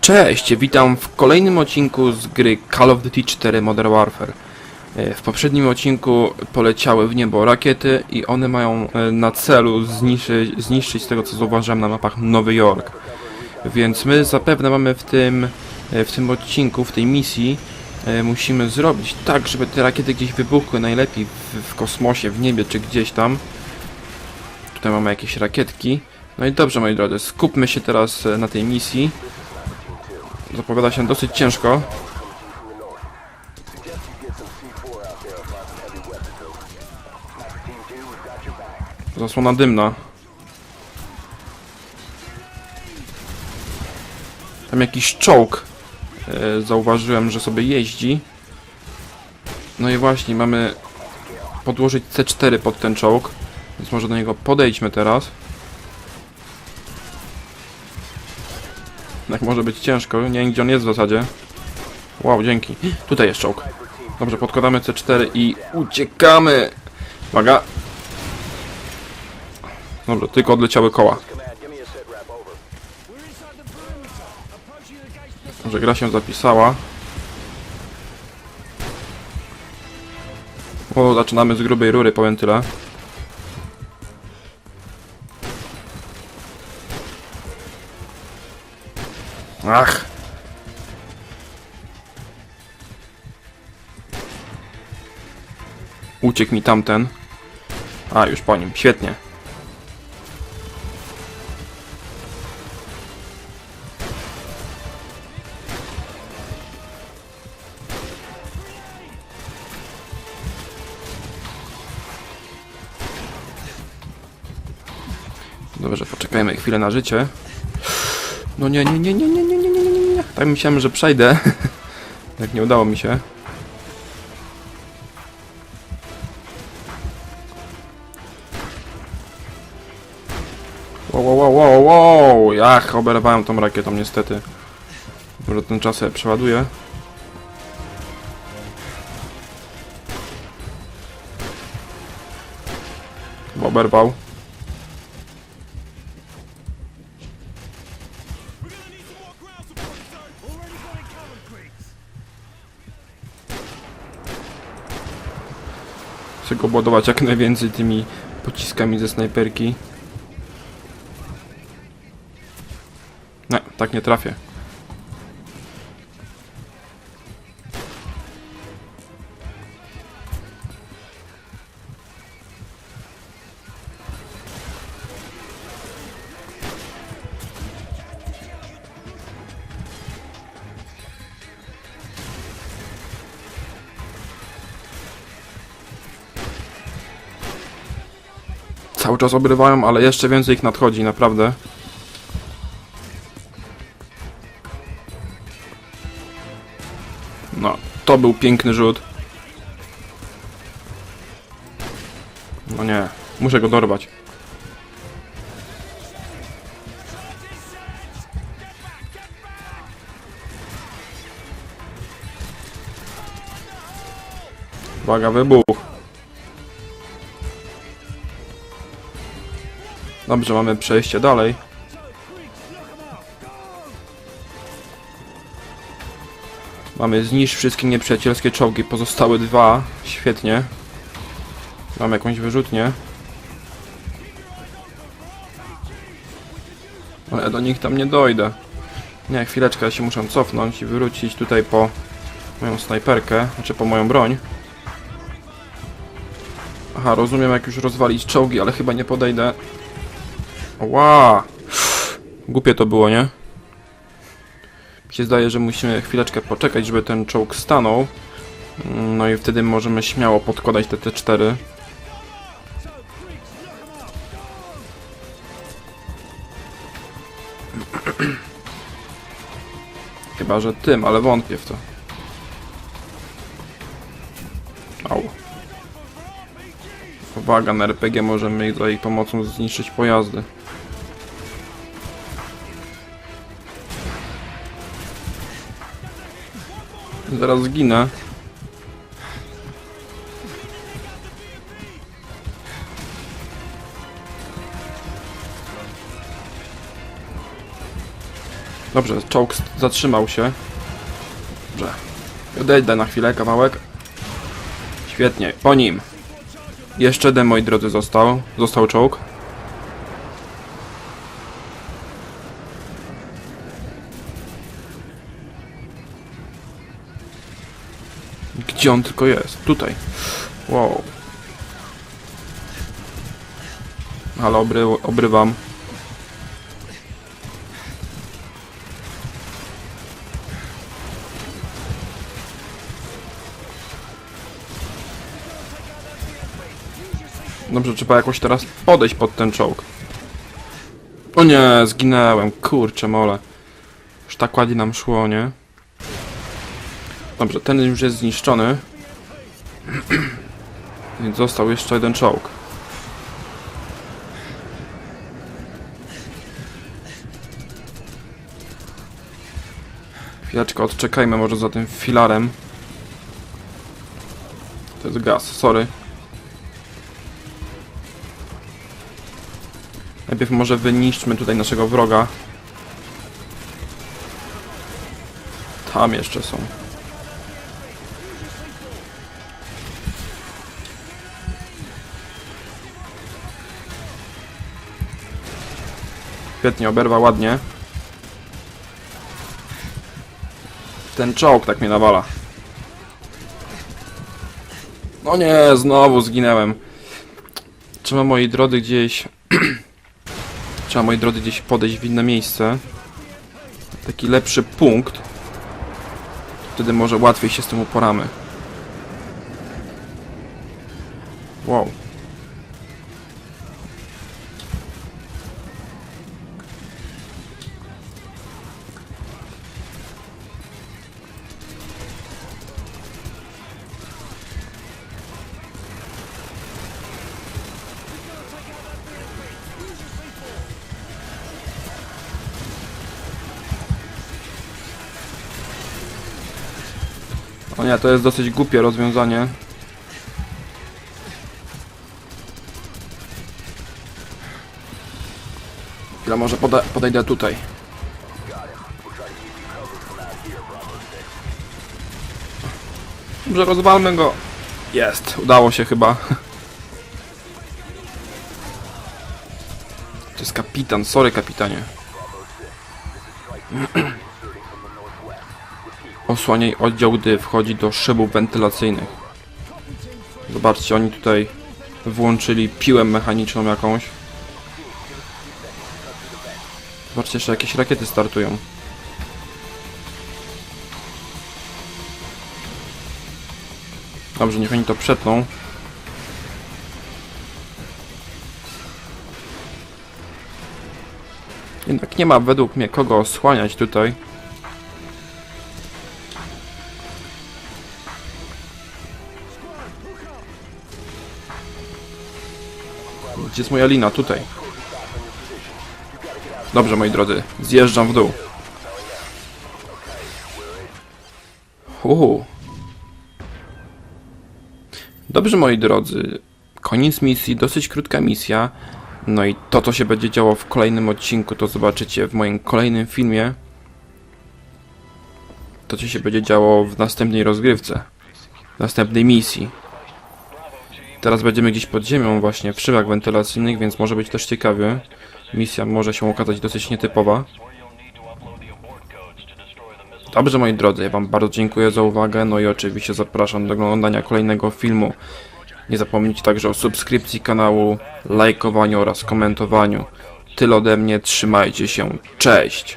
Cześć, witam w kolejnym odcinku z gry Call of Duty 4 Modern Warfare. E, W poprzednim odcinku poleciały w niebo rakiety i one mają e, na celu zniszczyć, zniszczyć z tego co zauważyłem na mapach Nowy Jork. Więc my zapewne mamy w tym, e, w tym odcinku, w tej misji musimy zrobić tak, żeby te rakiety gdzieś wybuchły, najlepiej w, w kosmosie, w niebie czy gdzieś tam. Tutaj mamy jakieś rakietki. No i dobrze moi drodzy, skupmy się teraz e, na tej misji. Zapowiada się dosyć ciężko. Zasłona dymna. Tam jakiś czołg. E, zauważyłem, że sobie jeździ. No i właśnie, mamy podłożyć C4 pod ten czołg. Więc może do niego podejdźmy teraz. Tak może być ciężko, nie wiem gdzie on jest w zasadzie. Wow, dzięki. Tutaj jest czołg. Dobrze, podkładamy C4 i uciekamy. Uwaga. Dobra, tylko odleciały koła. Dobrze, gra się zapisała. O, zaczynamy z grubej rury, powiem tyle. Ach. Uciekł mi tamten. A, już po nim. Świetnie. Dobrze, poczekajmy chwilę na życie. No nie, nie, nie, nie, nie, nie, nie, nie, nie, nie. Tak myślałem, że przejdę. Jak nie udało mi się. Wow, wow, wow, wow. Jach, oberwałem tą rakietą niestety. Może ten czas sobie przeładuję. Oberwał. Ładować jak najwięcej tymi pociskami ze snajperki. Nie, tak nie trafię. Cały czas obrywają, ale jeszcze więcej ich nadchodzi, naprawdę. No, to był piękny rzut. No nie, muszę go dorwać. Uwaga, wybuch. Dobrze, mamy przejście dalej. Mamy zniszcz wszystkie nieprzyjacielskie czołgi, pozostałe dwa. Świetnie. Mam jakąś wyrzutnię. Ale do nich tam nie dojdę. Nie, chwileczkę, ja się muszę cofnąć i wrócić tutaj po moją snajperkę, znaczy po moją broń. Aha, rozumiem jak już rozwalić czołgi, ale chyba nie podejdę. Ła! Głupie to było, nie? Mi się zdaje, że musimy chwileczkę poczekać, żeby ten czołg stanął. No i wtedy możemy śmiało podkładać te T4. Chyba, że tym, ale wątpię w to. Au. Uwaga, na RPG możemy za ich pomocą zniszczyć pojazdy. Zaraz zginę. Dobrze, czołg zatrzymał się. Dobrze. Odejdę na chwilę kawałek. Świetnie, po nim. Jeszcze jeden, moi drodzy, został. Został czołg. Gdzie on tylko jest? Tutaj. Wow. Ale obry, obrywam. Dobrze, trzeba jakoś teraz podejść pod ten czołg. O nie, zginęłem, kurczę mole. Już tak ładnie nam szło, nie? Dobrze, ten już jest zniszczony. Więc został jeszcze jeden czołg. Chwileczkę, odczekajmy może za tym filarem. To jest gaz, sorry. Najpierw może wyniszczmy tutaj naszego wroga. Tam jeszcze są. Świetnie, oberwa ładnie. Ten czołg tak mnie nawala. No nie, znowu zginęłem. Trzeba moi drodzy gdzieś... Trzeba moi drodzy gdzieś podejść w inne miejsce. Taki lepszy punkt. Wtedy może łatwiej się z tym uporamy. Wow. O nie, to jest dosyć głupie rozwiązanie. Ja może poda podejdę tutaj. Dobrze, rozwalmy go. Jest, udało się chyba. To jest kapitan, sorry kapitanie. Osłaniaj oddział, gdy wchodzi do szybów wentylacyjnych. Zobaczcie, oni tutaj włączyli piłę mechaniczną jakąś. Zobaczcie, jeszcze jakieś rakiety startują. Dobrze, niech oni to przetną. Jednak nie ma według mnie kogo osłaniać tutaj. Gdzie jest moja lina? Tutaj. Dobrze, moi drodzy. Zjeżdżam w dół. Uhu. Dobrze, moi drodzy. Koniec misji, dosyć krótka misja. No i to, co się będzie działo w kolejnym odcinku, to zobaczycie w moim kolejnym filmie. To, co się będzie działo w następnej rozgrywce. W następnej misji. Teraz będziemy gdzieś pod ziemią właśnie, w szybach wentylacyjnych, więc może być też ciekawie. Misja może się okazać dosyć nietypowa. Dobrze moi drodzy, ja wam bardzo dziękuję za uwagę, no i oczywiście zapraszam do oglądania kolejnego filmu. Nie zapomnijcie także o subskrypcji kanału, lajkowaniu oraz komentowaniu. Tyle ode mnie, trzymajcie się, cześć!